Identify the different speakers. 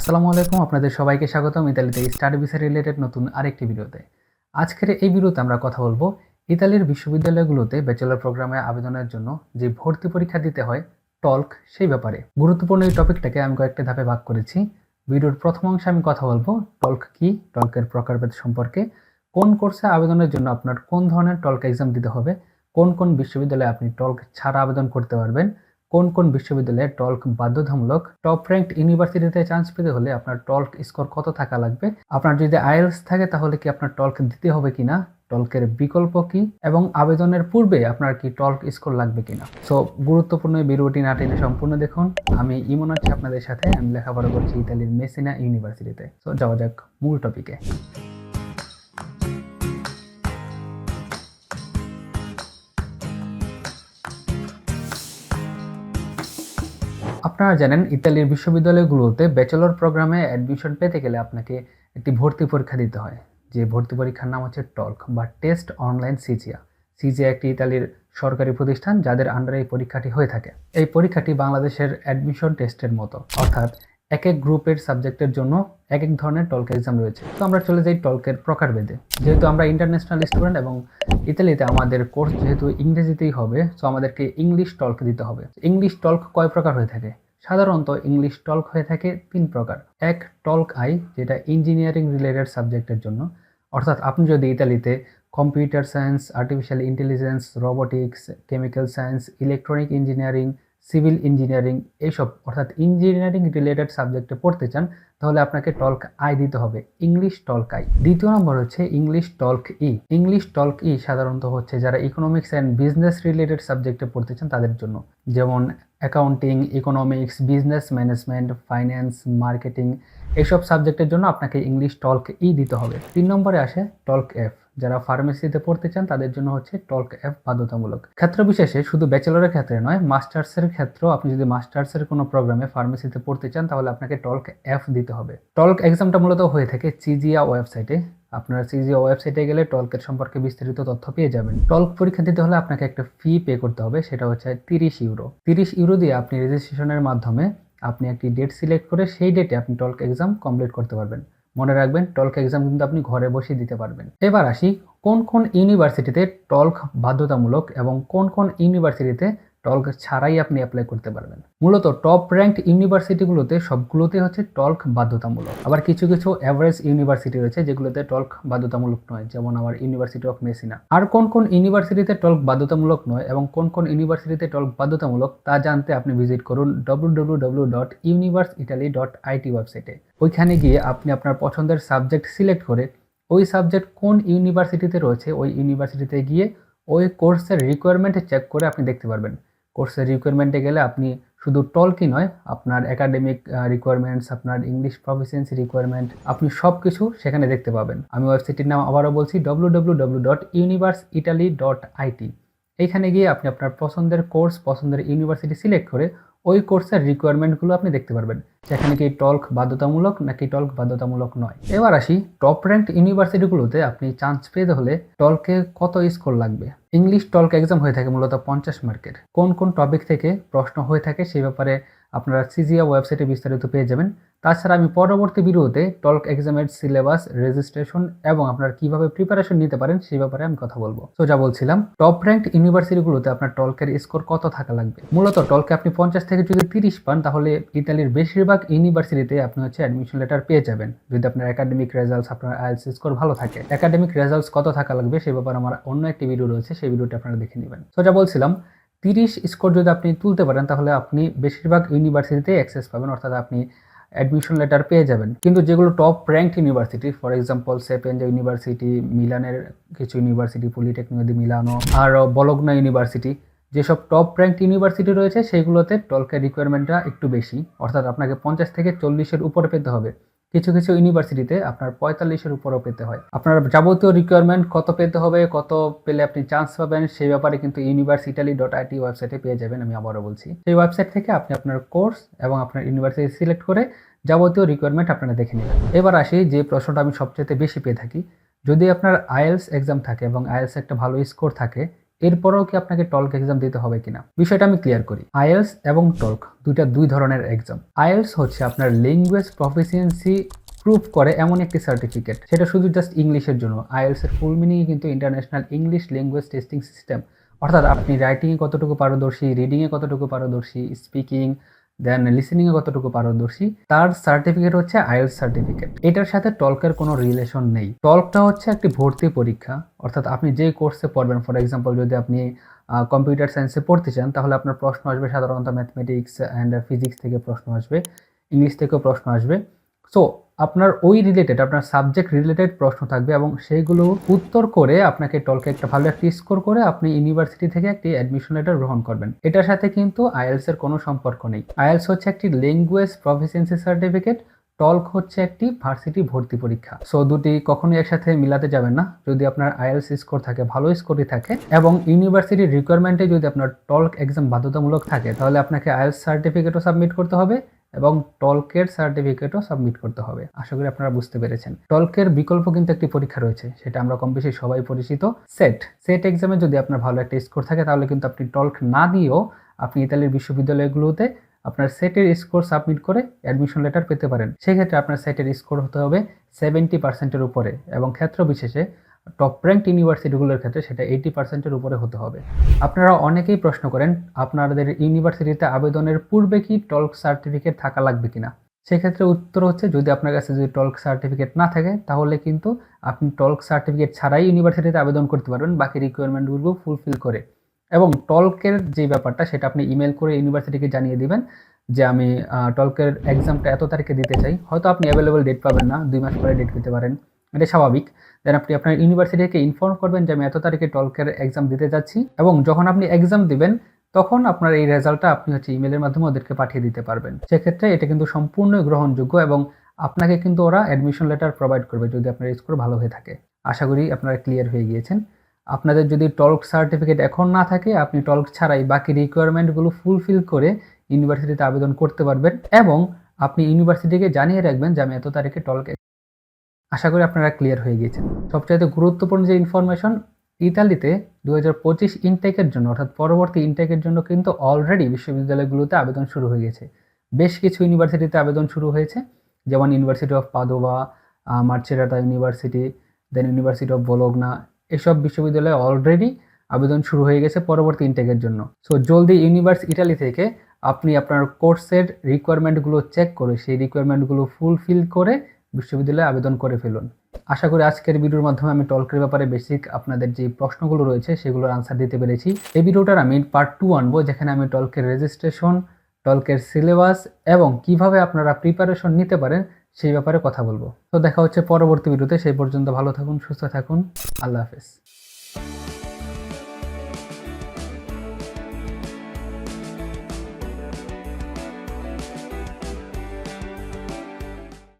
Speaker 1: আসসালামু আলাইকুম, আপনাদের সবাইকে স্বাগতম ইতালিতে স্টাডি ভিসা রিলেটেড নতুন আরেকটি ভিডিওতে। আজকের এই ভিডিওতে আমরা কথা বলব ইতালির বিশ্ববিদ্যালয়গুলোতে ব্যাচেলর প্রোগ্রামে আবেদনের জন্য যে ভর্তি পরীক্ষা দিতে হয়, টল্ক সেই ব্যাপারে। গুরুত্বপূর্ণ এই টপিকটাকে আমি কয়েকটা ধাপে ভাগ করেছি। ভিডিওর প্রথম অংশে আমি কথা বলব, টল্ক কি, টল্কের প্রকারভেদ সম্পর্কে। কোন কোর্সে আবেদনের জন্য আপনার কোন ধরনের টল্ক এক্সাম দিতে হবে, কোন কোন বিশ্ববিদ্যালয়ে আপনি টল্ক ছাড়া আবেদন করতে পারবেন কোন কোন বিশ্ববিদ্যালয়ে টল্ক বাধ্যতামূলক টপ র্যাঙ্ক ইউনিভার্সিটিতে চান্স পেতে হলে আপনার টল্ক স্কোর কত থাকা লাগবে? আপনার যদি আইএলস থাকে, তাহলে কি আপনার টল্ক দিতে হবে কিনা? টল্কের বিকল্প কি? এবং আবেদনের পূর্বে আপনার কি টল্ক স্কোর লাগবে কিনা? সো গুরুত্বপূর্ণ ভিডিওটি না টেনে সম্পূর্ণ দেখুন। আমি ইমন আছি আপনাদের সাথে। আমি লেখাপড়া করছি ইতালির মেসিনা ইউনিভার্সিটিতে সো যাওয়া যাক মূল টপিকে আপনারা জানেন, ইতালির বিশ্ববিদ্যালয়গুলোতে ব্যাচেলর প্রোগ্রামে অ্যাডমিশন পেতে গেলে আপনাকে একটি ভর্তি পরীক্ষা দিতে হয়। যে ভর্তি পরীক্ষার নাম হচ্ছে টল্ক বা টেস্ট অনলাইন সিজিয়া। সিজিয়া একটি ইতালির সরকারি প্রতিষ্ঠান যাদের আন্ডারে এই পরীক্ষাটি হয়ে থাকে। এই পরীক্ষাটি বাংলাদেশের অ্যাডমিশন টেস্টের মতো। অর্থাৎ এক এক গ্রুপের সাবজেক্টের জন্য এক এক ধরনের টল্ক এক্সাম রয়েছে। তো আমরা চলে যাই টল্কের প্রকারভেদে। যেহেতু আমরা ইন্টারন্যাশনাল স্টুডেন্ট এবং ইতালিতে আমাদের কোর্স যেহেতু ইংরেজিতেই হবে সো আমাদেরকে ইংলিশ টল্ক দিতে হবে। ইংলিশ টল্ক কয় প্রকার হয়ে থাকে? সাধারণত ইংলিশ টল্ক হয়ে থাকে তিন প্রকার। এক, টল্ক আই, যেটা ইঞ্জিনিয়ারিং রিলেটেড সাবজেক্টের জন্য। অর্থাৎ আপনি যদি ইতালিতে computer science artificial intelligence robotics chemical science electronic engineering civil engineering এইসব অর্থাৎ ইঞ্জিনিয়ারিং রিলেটেড সাবজেক্টে পড়তে চান, তাহলে আপনাকে টল্ক আই দিতে হবে। English TOLC I. দ্বিতীয় নম্বর হচ্ছে English TOLC E. English TOLC E সাধারণত হচ্ছে যারা ইকোনমিক্স অ্যান্ড বিজনেস রিলেটেড সাবজেক্টে পড়তে চান তাদের জন্য। যেমন accounting economics business management finance marketing এইসব সাবজেক্টের জন্য আপনাকে ইংলিশ টল্ক ই দিতে হবে। তিন নম্বরে আসে টল্ক এফ যারা ফার্মেসিতে পড়তে চান, তাদের জন্য হচ্ছে টল্ক এফ বাধ্যতামূলক। ক্ষেত্র বিশেষে শুধু ব্যাচেলরের ক্ষেত্রে নয় মাস্টার্সের ক্ষেত্রেও আপনি যদি মাস্টার্সের কোনো প্রোগ্রামে ফার্মেসিতে পড়তে চান, তাহলে আপনাকে টল্ক এফ দিতে হবে। টল্ক এক্সামটা মূলত হয়ে থাকে চিজিয়া ওয়েবসাইটে আপনার সিজিও ওয়েবসাইটে গেলে টলকের সম্পর্কে বিস্তারিত তথ্য পেয়ে যাবেন। টলক পরীক্ষা দিতে হলে আপনাকে একটা ফি পে করতে হবে, সেটা হচ্ছে তিরিশ ইউরো তিরিশ ইউরো দিয়ে আপনি রেজিস্ট্রেশনের মাধ্যমে আপনি একটি ডেট সিলেক্ট করে সেই ডেটে আপনি টলক এক্সাম কমপ্লিট করতে পারবেন। মনে রাখবেন, টলক এক্সাম কিন্তু আপনি ঘরে বসে দিতে পারবেন। এবার আসি, কোন কোন ইউনিভার্সিটিতে টলক বাধ্যতামূলক এবং কোন কোন ইউনিভার্সিটিতে টল্ক ছাড়াই আপনি অ্যাপ্লাই করতে পারবেন। মূলত টপ র্যাঙ্ক ইউনিভার্সিটিগুলোতে সবগুলোতে হচ্ছে টল্ক বাধ্যতামূলক। আবার কিছু কিছু অ্যাভারেজ ইউনিভার্সিটি রয়েছে যেগুলোতে টল্ক বাধ্যতামূলক নয়, যেমন আমার ইউনিভার্সিটি অফ মেসিনা আর কোন কোন ইউনিভার্সিটিতে টল্ক বাধ্যতামূলক নয় এবং কোন কোন ইউনিভার্সিটিতে টল্ক বাধ্যতামূলক তা জানতে আপনি ভিজিট করুন W dot Universitaly dot IT ওয়েবসাইটে ওইখানে গিয়ে আপনি আপনার পছন্দের সাবজেক্ট সিলেক্ট করে ওই সাবজেক্ট কোন ইউনিভার্সিটিতে রয়েছে, ওই ইউনিভার্সিটিতে গিয়ে ওই কোর্সের রিকোয়ারমেন্ট চেক করে আপনি দেখতে পারবেন। কোর্সের রিকোয়ারমেন্টে গেলে আপনি শুধু টলকি নয়, আপনার একাডেমিক রিকোয়ারমেন্টস আপনার ইংলিশ প্রফিসিয়েন্সি রিকোয়ারমেন্ট আপনি সব কিছু সেখানে দেখতে পাবেন। আমি ওয়েবসাইটটির নাম আবারও বলছি W W W dot Universitaly dot IT এইখানে গিয়ে আপনি আপনার পছন্দের কোর্স পছন্দের ইউনিভার্সিটি সিলেক্ট করে ওই কোর্সের রিকোয়ারমেন্টগুলো আপনি দেখতে পারবেন। সেখানে কি টল্ক বাধ্যতামূলক নাকি টল্ক বাধ্যতামূলক নয়? এবার আসি টপ র্যাঙ্ক ইউনিভার্সিটিগুলোতে আপনি চান্স পেতে হলে টলকে কত স্কোর লাগবে? ইংলিশ টলক এক্সাম হয়ে থাকে মূলত পঞ্চাশ মার্কের কোন কোন টপিক থেকে প্রশ্ন হয়ে থাকে সেই ব্যাপারে আপনারা সিজিয়া ওয়েবসাইটে বিস্তারিত পেয়ে যাবেন। তাছাড়া আমি পরবর্তী ভিডিওতে টল্ক এক্সামের সিলেবাস, রেজিস্ট্রেশন এবং আপনার কীভাবে প্রিপারেশন নিতে পারেন সেই ব্যাপারে আমি কথা বলব। তো যা বলছিলাম টপ র্যাঙ্ক ইউনিভার্সিটিগুলোতে আপনার টল্কের স্কোর কত থাকা লাগবে? মূলত টলকে আপনি পঞ্চাশ থেকে যদি তিরিশ পান, তাহলে ইতালির বেশিরভাগ ইউনিভার্সিটিতে আপনি হচ্ছে অ্যাডমিশন লেটার পেয়ে যাবেন। যদি আপনার একাডেমিক রেজাল্টস আপনার আইএলস স্কোর ভালো থাকে। একাডেমিক রেজাল্টস কত থাকা লাগবে সে ব্যাপারে আমার অন্য একটি ভিডিও রয়েছে, সেই ভিডিওটি আপনারা দেখে নেবেন। তো যা বলছিলাম তিরিশ স্কোর যদি আপনি তুলতে পারেন, তাহলে আপনি বেশিরভাগ ইউনিভার্সিটিতে অ্যাক্সেস পাবেন, অর্থাৎ আপনি অ্যাডমিশন লেটার পেয়ে যাবেন। কিন্তু যেগুলো top rank university for example Sapienza university মিলানের কিছু ইউনিভার্সিটি পলিটেকনিক মিলানো আর বলগনা ইউনিভার্সিটি যেসব টপ র্যাঙ্ক ইউনিভার্সিটি রয়েছে, সেইগুলোতে টলকের রিকোয়ারমেন্টটা একটু বেশি, অর্থাৎ আপনাকে পঞ্চাশ থেকে চল্লিশের উপরে পেতে হবে। কিছু কিছু ইউনিভার্সিটিতে আপনার পঁয়তাল্লিশের উপরও পেতে হয়। আপনার যাবতীয় রিকোয়ারমেন্ট কত পেতে হবে, কত পেলে আপনি চান্স পাবেন, সেই ব্যাপারে কিন্তু ইউনিভার্সিটালি ডট আইটি ওয়েবসাইটে পেয়ে যাবেন আমি আবারও বলছি। সেই ওয়েবসাইট থেকে আপনি আপনার কোর্স এবং আপনার ইউনিভার্সিটি সিলেক্ট করে যাবতীয় রিকোয়ারমেন্ট আপনারা দেখে নেবেন। এবার আসি যে প্রশ্নটা আমি সবচেয়ে বেশি পেয়ে থাকি। যদি আপনার আইএলস এক্সাম থাকে এবং আইএলস একটা ভালো স্কোর থাকে এরপরেও কি আপনাকে টল্ক এক্সাম দিতে হবে কিনা? বিষয়টা আমি ক্লিয়ার করি। আইএলস এবং টল্ক, দুইটা দুই ধরনের এক্সাম আইএলস হচ্ছে আপনার ল্যাঙ্গুয়েজ প্রফিসিয়েন্সি প্রুফ করে এমন একটি সার্টিফিকেট সেটা শুধু জাস্ট ইংলিশের জন্য। আইএলস এর ফুল মিনিং কিন্তু international English language testing system অর্থাৎ আপনি রাইটিংয়ে কতটুকু পারদর্শী রিডিংয়ে কতটুকু পারদর্শী স্পিকিং দেন লিসেনিংয়ে কতটুকু পারদর্শী? তার সার্টিফিকেট হচ্ছে আইএলস সার্টিফিকেট এটার সাথে টলকের কোনো রিলেশন নেই। টলকটা হচ্ছে একটি ভর্তি পরীক্ষা। অর্থাৎ আপনি যে কোর্সে পড়বেন ফর এক্সাম্পল যদি আপনি কম্পিউটার সায়েন্সে পড়তে চান, তাহলে আপনার প্রশ্ন আসবে সাধারণত ম্যাথমেটিক্স অ্যান্ড ফিজিক্স থেকে প্রশ্ন আসবে। ইংলিশ থেকেও প্রশ্ন আসবে। সো আপনার ওই রিলেটেড আপনার সাবজেক্ট রিলেটেড প্রশ্ন থাকবে এবং সেইগুলো উত্তর করে আপনাকে টলকে একটা ভালো একটি স্কোর করে আপনি ইউনিভার্সিটি থেকে একটি অ্যাডমিশন লেটার গ্রহণ করবেন। এটার সাথে কিন্তু আইএলস এর কোনো সম্পর্ক নেই। আইএলস হচ্ছে একটি ল্যাঙ্গুয়েজ প্রফিসিয়েন্সি সার্টিফিকেট টলক হচ্ছে একটি ভার্সিটি ভর্তি পরীক্ষা। সো দুটি কখনোই একসাথে মিলাতে যাবেন না। যদি আপনার আইএলস স্কোর থাকে, ভালো স্কোরই থাকে এবং ইউনিভার্সিটির রিকোয়ারমেন্টে যদি আপনার টলক এক্সাম বাধ্যতামূলক থাকে, তাহলে আপনাকে আইএলস সার্টিফিকেটও সাবমিট করতে হবে। এবং টলকের সার্টিফিকেটও সাবমিট করতে হবে। আশা করি আপনারা বুঝতে পেরেছেন। টলকের বিকল্প কিন্তু একটি পরীক্ষা রয়েছে, সেটা আমরা কম বেশি সবাই পরিচিত। সেট সেট এক্সামে যদি আপনার ভালো একটা স্কোর থাকে, তাহলে কিন্তু আপনি টলক না দিয়েও আপনি ইতালির বিশ্ববিদ্যালয়গুলোতে আপনার সেটের স্কোর সাবমিট করে অ্যাডমিশন লেটার পেতে পারেন। সেক্ষেত্রে আপনার সেটের স্কোর হতে হবে সেভেন্টি পার্সেন্টের উপরে এবং ক্ষেত্র বিশেষে টপ র্যাঙ্ক ইউনিভার্সিটিগুলোর ক্ষেত্রে সেটা এইটি পার্সেন্টের উপরে হতে হবে। আপনারা অনেকেই প্রশ্ন করেন, আপনাদের ইউনিভার্সিটিতে আবেদনের পূর্বে কি টল্ক সার্টিফিকেট থাকা লাগবে কিনা? সেক্ষেত্রে উত্তর হচ্ছে, যদি আপনার কাছে যদি টল্ক সার্টিফিকেট না থাকে, তাহলে কিন্তু আপনি টল্ক সার্টিফিকেট ছাড়াই ইউনিভার্সিটিতে আবেদন করতে পারবেন, বাকি রিকোয়ারমেন্টগুলো ফুলফিল করে। এবং টল্কের যে ব্যাপারটা, সেটা আপনি ইমেল করে ইউনিভার্সিটিকে জানিয়ে দিবেন যে আমি টল্কের এক্সামটা এত তারিখে দিতে চাই। হয়তো আপনি অ্যাভেলেবল ডেট পাবেন না, দুই মাস পরে ডেট পেতে পারেন। এটা স্বাভাবিক। দেন আপনি আপনার ইউনিভার্সিটিকে ইনফর্ম করবেন যে আমি এত তারিখে টলকের এক্সাম দিতে যাচ্ছি এবং যখন আপনি এক্সাম দিবেন, তখন আপনার এই রেজাল্টটা আপনি হচ্ছে ইমেলের মাধ্যমে ওদেরকে পাঠিয়ে দিতে পারবেন। সেক্ষেত্রে এটা কিন্তু সম্পূর্ণ গ্রহণযোগ্য এবং আপনাকে কিন্তু ওরা অ্যাডমিশন লেটার প্রোভাইড করবে যদি আপনার স্কোর ভালো হয়ে থাকে। আশা করি আপনারা ক্লিয়ার হয়ে গিয়েছেন। আপনাদের যদি টলক সার্টিফিকেট এখন না থাকে, আপনি টলক ছাড়াই বাকি রিকোয়ারমেন্টগুলো ফুলফিল করে ইউনিভার্সিটিতে আবেদন করতে পারবেন এবং আপনি ইউনিভার্সিটিকে জানিয়ে রাখবেন যে আমি এত তারিখে টল্ক আশা করি আপনারা ক্লিয়ার হয়ে গিয়েছেন। সবচাইতে গুরুত্বপূর্ণ যে ইনফরমেশন ইতালিতে দু হাজার পঁচিশ ইনটেকের জন্য, অর্থাৎ পরবর্তী ইনটেকের জন্য কিন্তু অলরেডি বিশ্ববিদ্যালয়গুলোতে আবেদন শুরু হয়ে গেছে। বেশ কিছু ইউনিভার্সিটিতে আবেদন শুরু হয়েছে, যেমন university of Padova Macerata university then university of Bologna এসব বিশ্ববিদ্যালয়ে অলরেডি আবেদন শুরু হয়ে গেছে পরবর্তী ইনটেকের জন্য। সো জলদি ইউনিভার্স ইটালি থেকে আপনি আপনার কোর্সের রিকোয়ারমেন্টগুলো চেক করে, সেই রিকোয়ারমেন্টগুলো ফুলফিল করে বিশ্ববিদ্যালয়ে আবেদন করে ফেলুন। আশা করি আজকের ভিডিওর মাধ্যমে আমি টলকের ব্যাপারে বেসিক আপনাদের যে প্রশ্নগুলো রয়েছে সেগুলোর আনসার দিতে পেরেছি। এই ভিডিওটার আমি পার্ট টু আনব, যেখানে আমি টলকের রেজিস্ট্রেশন টলকের সিলেবাস এবং কীভাবে আপনারা প্রিপারেশন নিতে পারেন সেই ব্যাপারে কথা বলব। তো দেখা হচ্ছে পরবর্তী ভিডিওতে, সেই পর্যন্ত ভালো থাকুন, সুস্থ থাকুন, আল্লাহ হাফেজ।